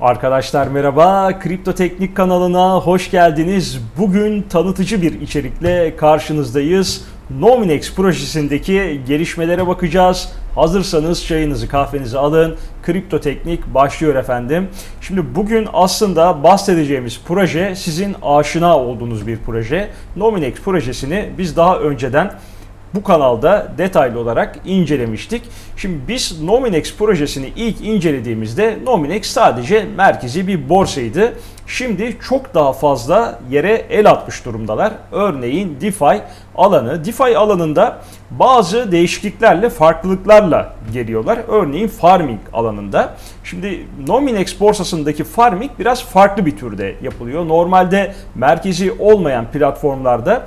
Arkadaşlar merhaba, Kripto Teknik kanalına hoş geldiniz. Bugün tanıtıcı bir içerikle karşınızdayız. Nominex projesindeki gelişmelere bakacağız. Hazırsanız çayınızı kahvenizi alın. Kripto Teknik başlıyor efendim. Şimdi bugün aslında bahsedeceğimiz proje sizin aşina olduğunuz bir proje. Nominex projesini biz daha önceden bu kanalda detaylı olarak incelemiştik. Şimdi biz Nominex projesini ilk incelediğimizde Nominex sadece merkezi bir borsaydı. Şimdi çok daha fazla yere el atmış durumdalar. Örneğin DeFi alanı. DeFi alanında bazı değişikliklerle, farklılıklarla geliyorlar. Örneğin farming alanında. Şimdi Nominex borsasındaki farming biraz farklı bir türde yapılıyor. Normalde merkezi olmayan platformlarda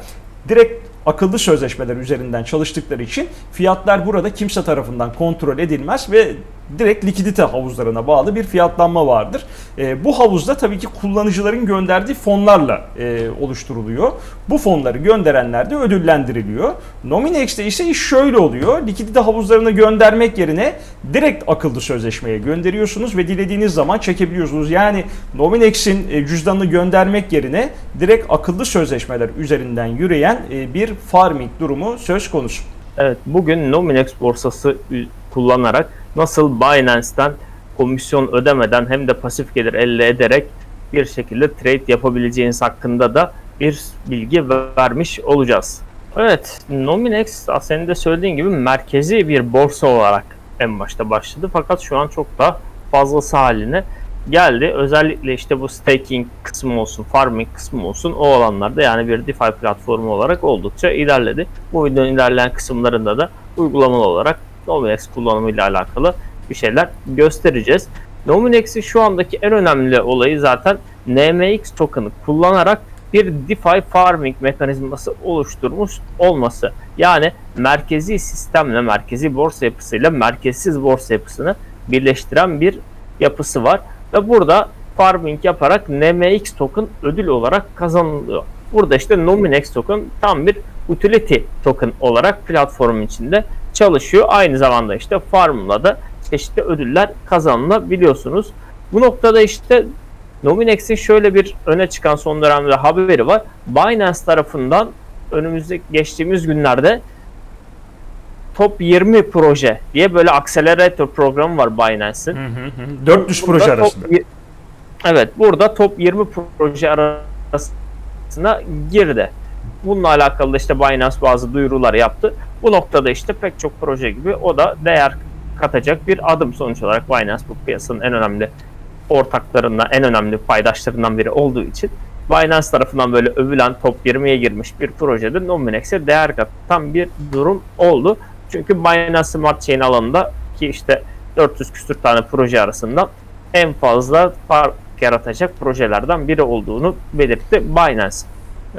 direkt akıllı sözleşmeler üzerinden çalıştıkları için fiyatlar burada kimse tarafından kontrol edilmez ve direkt likidite havuzlarına bağlı bir fiyatlanma vardır. E, bu havuzda tabii ki kullanıcıların gönderdiği fonlarla e, oluşturuluyor. Bu fonları gönderenler de ödüllendiriliyor. Nominex'te ise iş şöyle oluyor. Likidite havuzlarına göndermek yerine direkt akıllı sözleşmeye gönderiyorsunuz ve dilediğiniz zaman çekebiliyorsunuz. Yani Nominex'in e, cüzdanını göndermek yerine direkt akıllı sözleşmeler üzerinden yürüyen e, bir farming durumu söz konusu. Evet, bugün Nominex borsası kullanarak nasıl Binance'ten komisyon ödemeden hem de pasif gelir elde ederek bir şekilde trade yapabileceğiniz hakkında da bir bilgi vermiş olacağız. Evet, Nominex senin de söylediğin gibi merkezi bir borsa olarak en başta başladı. Fakat şu an çok da fazlası haline geldi. Özellikle işte bu staking kısmı olsun, farming kısmı olsun o alanlarda yani bir DeFi platformu olarak oldukça ilerledi. Bu videonun ilerleyen kısımlarında da uygulamalı olarak Nominex kullanımı ile alakalı bir şeyler göstereceğiz. Nominex'in şu andaki en önemli olayı zaten NMX token'ı kullanarak bir DeFi farming mekanizması oluşturmuş olması. Yani merkezi sistemle, merkezi borsa yapısıyla merkezsiz borsa yapısını birleştiren bir yapısı var. Ve burada farming yaparak NMX token ödül olarak kazanılıyor. Burada işte Nominex token tam bir utility token olarak platform içinde çalışıyor. Aynı zamanda işte farmla da çeşitli ödüller kazanılabiliyorsunuz. Bu noktada işte Nominex'in şöyle bir öne çıkan son dönemde haberi var. Binance tarafından önümüzde geçtiğimiz günlerde Top 20 proje diye böyle accelerator programı var Binance'in. 400 proje arasında. Top, evet burada top 20 proje arasına girdi. Bununla alakalı da işte Binance bazı duyurular yaptı. Bu noktada işte pek çok proje gibi o da değer katacak bir adım sonuç olarak Binance bu piyasanın en önemli ortaklarından, en önemli paydaşlarından biri olduğu için Binance tarafından böyle övülen top 20'ye girmiş bir projede Nominex'e değer katan bir durum oldu. Çünkü Binance Smart Chain alanında ki işte 400 küsür tane proje arasında en fazla fark yaratacak projelerden biri olduğunu belirtti Binance.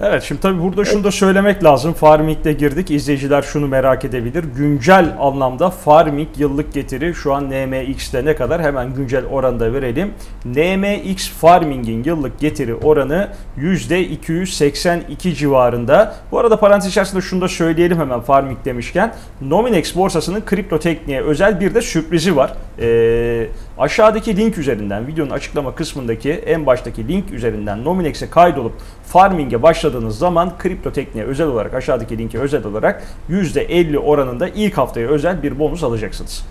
Evet şimdi tabii burada şunu da söylemek lazım. Farming'de girdik. İzleyiciler şunu merak edebilir. Güncel anlamda Farming yıllık getiri şu an NMX'te ne kadar? Hemen güncel oranda verelim. NMX Farming'in yıllık getiri oranı %282 civarında. Bu arada parantez içerisinde şunu da söyleyelim hemen Farming demişken. Nominex borsasının kripto tekniğe özel bir de sürprizi var. Ee, aşağıdaki link üzerinden videonun açıklama kısmındaki en baştaki link üzerinden Nominex'e kaydolup Farming'e başladığınız zaman kripto tekniğe özel olarak aşağıdaki linke özel olarak %50 oranında ilk haftaya özel bir bonus alacaksınız.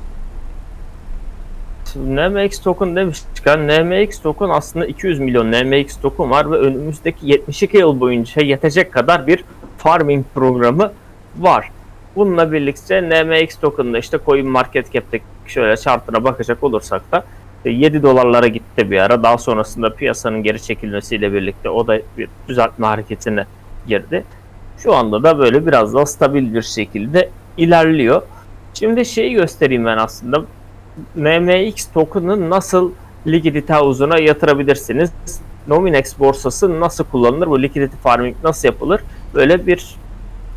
NMX token demişken NMX token aslında 200 milyon NMX token var ve önümüzdeki 72 yıl boyunca yetecek kadar bir farming programı var. Bununla birlikte NMX token'da işte Coin Market Cap'teki şöyle chartına bakacak olursak da 7 dolarlara gitti bir ara. Daha sonrasında piyasanın geri çekilmesiyle birlikte o da bir düzeltme hareketine girdi. Şu anda da böyle biraz daha stabil bir şekilde ilerliyor. Şimdi şeyi göstereyim ben aslında. NMX token'ı nasıl likidite havuzuna yatırabilirsiniz? Nominex borsası nasıl kullanılır? Bu liquidity farming nasıl yapılır? Böyle bir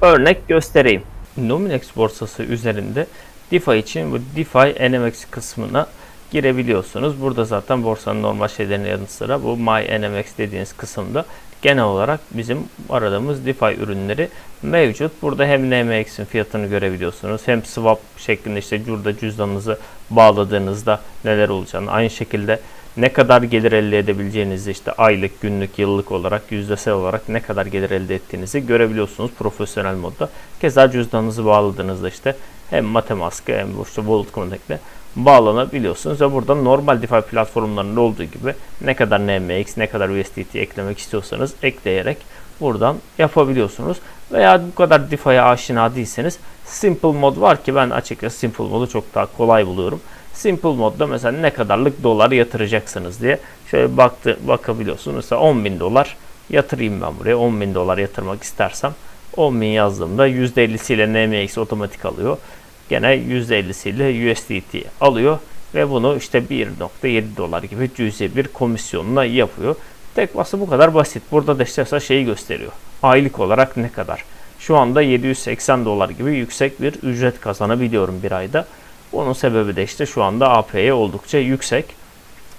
örnek göstereyim. Nominex borsası üzerinde DeFi için bu DeFi NMX kısmına girebiliyorsunuz. Burada zaten borsanın normal şeylerine yanı sıra bu My NMX dediğiniz kısımda genel olarak bizim aradığımız DeFi ürünleri mevcut. Burada hem NMX'in fiyatını görebiliyorsunuz hem swap şeklinde işte burada cüzdanınızı bağladığınızda neler olacağını aynı şekilde ne kadar gelir elde edebileceğinizi işte aylık, günlük, yıllık olarak, yüzdesel olarak ne kadar gelir elde ettiğinizi görebiliyorsunuz profesyonel modda. Keza cüzdanınızı bağladığınızda işte hem Metamask'a hem işte Wallet Connect'le bağlanabiliyorsunuz ve burada normal DeFi platformlarında olduğu gibi ne kadar NMX, ne kadar USDT eklemek istiyorsanız ekleyerek buradan yapabiliyorsunuz. Veya bu kadar DeFi'ye aşina değilseniz Simple mod var ki ben açıkçası Simple modu çok daha kolay buluyorum. Simple modda mesela ne kadarlık dolar yatıracaksınız diye şöyle baktı, bakabiliyorsunuz. Mesela 10 bin dolar yatırayım ben buraya. 10 bin dolar yatırmak istersem 10 bin yazdığımda %50'siyle NMX otomatik alıyor. Gene %50'siyle USDT alıyor ve bunu işte 1.7 dolar gibi cüzi bir komisyonla yapıyor. Tek bası bu kadar basit. Burada da işte şeyi gösteriyor. Aylık olarak ne kadar? Şu anda 780 dolar gibi yüksek bir ücret kazanabiliyorum bir ayda. Bunun sebebi de işte şu anda APY oldukça yüksek.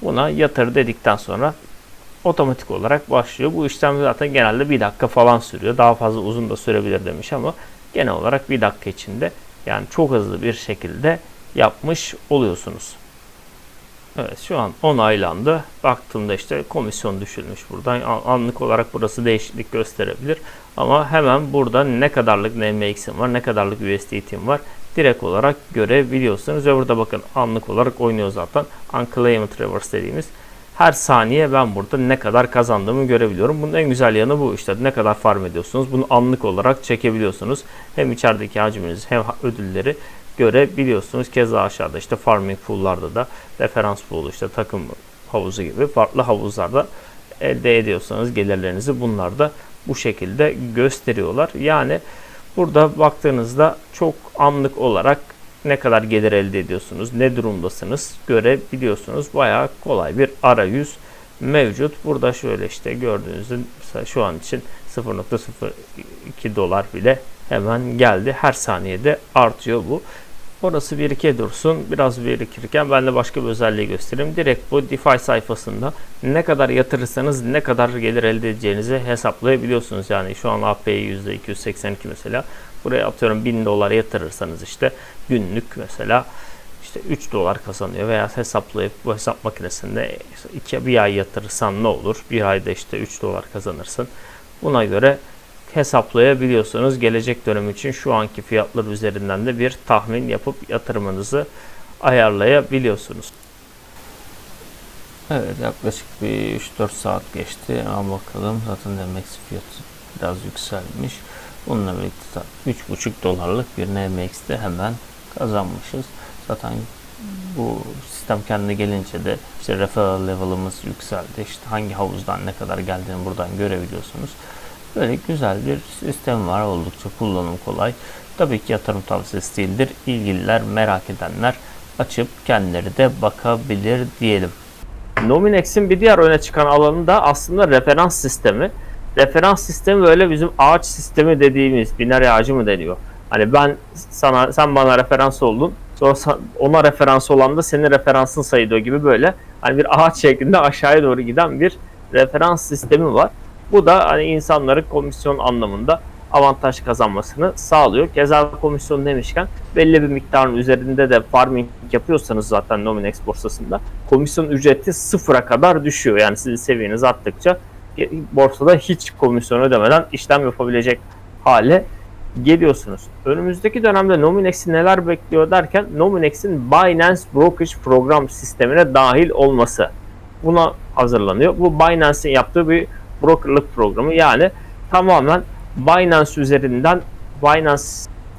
Buna yatır dedikten sonra otomatik olarak başlıyor. Bu işlem zaten genelde bir dakika falan sürüyor. Daha fazla uzun da sürebilir demiş ama genel olarak bir dakika içinde yani çok hızlı bir şekilde yapmış oluyorsunuz. Evet şu an onaylandı. Baktığımda işte komisyon düşülmüş buradan. Anlık olarak burası değişiklik gösterebilir. Ama hemen burada ne kadarlık NMX'im var, ne kadarlık USDT'im var direkt olarak görebiliyorsunuz. Ve burada bakın anlık olarak oynuyor zaten. Unclaimed Reverse dediğimiz her saniye ben burada ne kadar kazandığımı görebiliyorum. Bunun en güzel yanı bu işte. Ne kadar farm ediyorsunuz. Bunu anlık olarak çekebiliyorsunuz. Hem içerideki hacminizi hem ödülleri görebiliyorsunuz. Keza aşağıda işte farming pool'larda da referans pool işte takım havuzu gibi farklı havuzlarda elde ediyorsanız gelirlerinizi bunlar da bu şekilde gösteriyorlar. Yani burada baktığınızda çok anlık olarak ne kadar gelir elde ediyorsunuz, ne durumdasınız görebiliyorsunuz. Bayağı kolay bir arayüz mevcut. Burada şöyle işte gördüğünüzde mesela şu an için 0.02 dolar bile hemen geldi. Her saniyede artıyor bu. Orası birike dursun. Biraz birikirken ben de başka bir özelliği göstereyim. Direkt bu DeFi sayfasında ne kadar yatırırsanız ne kadar gelir elde edeceğinizi hesaplayabiliyorsunuz. Yani şu an API %282 mesela. Buraya atıyorum 1000 dolar yatırırsanız işte günlük mesela işte 3 dolar kazanıyor veya hesaplayıp bu hesap makinesinde iki, bir ay yatırırsan ne olur? Bir ayda işte 3 dolar kazanırsın. Buna göre hesaplayabiliyorsunuz. Gelecek dönem için şu anki fiyatlar üzerinden de bir tahmin yapıp yatırımınızı ayarlayabiliyorsunuz. Evet yaklaşık bir 3-4 saat geçti ama bakalım zaten NMX fiyatı biraz yükselmiş. Bununla birlikte 3,5 dolarlık bir NMX'de hemen kazanmışız. Zaten bu sistem kendine gelince de işte referral level'ımız yükseldi. İşte hangi havuzdan ne kadar geldiğini buradan görebiliyorsunuz. Böyle güzel bir sistem var. Oldukça kullanım kolay. Tabii ki yatırım tavsiyesi değildir. İlgililer, merak edenler açıp kendileri de bakabilir diyelim. Nominex'in bir diğer öne çıkan alanı da aslında referans sistemi. Referans sistemi böyle bizim ağaç sistemi dediğimiz binary ağacı mı deniyor? Hani ben sana sen bana referans oldun. Sonra ona referans olan da senin referansın sayılıyor gibi böyle. Hani bir ağaç şeklinde aşağıya doğru giden bir referans sistemi var. Bu da hani insanların komisyon anlamında avantaj kazanmasını sağlıyor. Keza komisyon demişken belli bir miktarın üzerinde de farming yapıyorsanız zaten Nominex borsasında komisyon ücreti sıfıra kadar düşüyor. Yani sizin seviyeniz arttıkça borsada hiç komisyon ödemeden işlem yapabilecek hale geliyorsunuz. Önümüzdeki dönemde Nominex'i neler bekliyor derken Nominex'in Binance Brokerage program sistemine dahil olması buna hazırlanıyor. Bu Binance'in yaptığı bir brokerlık programı yani tamamen Binance üzerinden Binance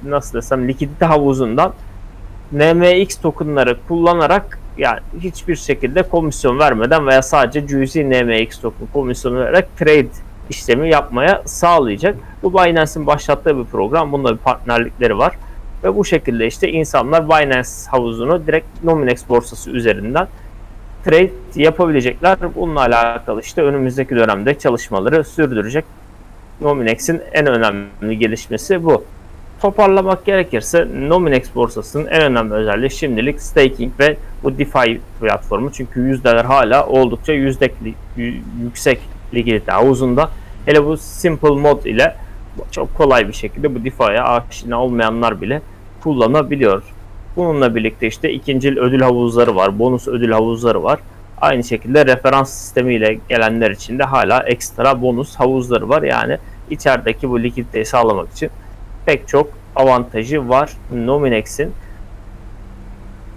nasıl desem likidite havuzundan NMX tokenları kullanarak yani hiçbir şekilde komisyon vermeden veya sadece cüzi NMX token komisyonu vererek trade işlemi yapmaya sağlayacak. Bu Binance'in başlattığı bir program. Bunda bir partnerlikleri var. Ve bu şekilde işte insanlar Binance havuzunu direkt Nominex borsası üzerinden trade yapabilecekler. Bununla alakalı işte önümüzdeki dönemde çalışmaları sürdürecek. Nominex'in en önemli gelişmesi bu. Toparlamak gerekirse Nominex borsasının en önemli özelliği şimdilik staking ve bu DeFi platformu. Çünkü yüzdeler hala oldukça yüzde yüksek likidite havuzunda. Hele bu simple mod ile çok kolay bir şekilde bu DeFi'ye aşina olmayanlar bile kullanabiliyor. Bununla birlikte işte ikinci ödül havuzları var, bonus ödül havuzları var. Aynı şekilde referans sistemiyle gelenler için de hala ekstra bonus havuzları var. Yani içerideki bu likiditeyi sağlamak için pek çok avantajı var Nominex'in.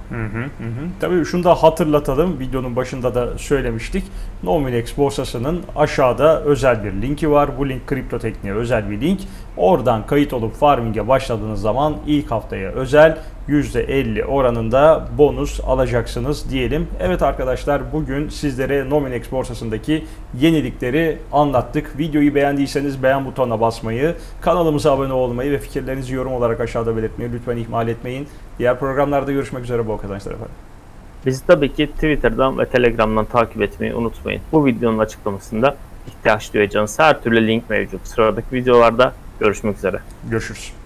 Hı hı. hı. Tabii şunu da hatırlatalım. Videonun başında da söylemiştik. Nominex borsasının aşağıda özel bir linki var. Bu link kripto tekniğe özel bir link. Oradan kayıt olup farming'e başladığınız zaman ilk haftaya özel %50 oranında bonus alacaksınız diyelim. Evet arkadaşlar bugün sizlere Nominex borsasındaki yenilikleri anlattık. Videoyu beğendiyseniz beğen butonuna basmayı, kanalımıza abone olmayı ve fikirlerinizi yorum olarak aşağıda belirtmeyi lütfen ihmal etmeyin. Diğer programlarda görüşmek üzere bol kazançlar efendim. Bizi tabii ki Twitter'dan ve Telegram'dan takip etmeyi unutmayın. Bu videonun açıklamasında ihtiyaç duyacağınız her türlü link mevcut. Sıradaki videolarda görüşmek üzere. Görüşürüz.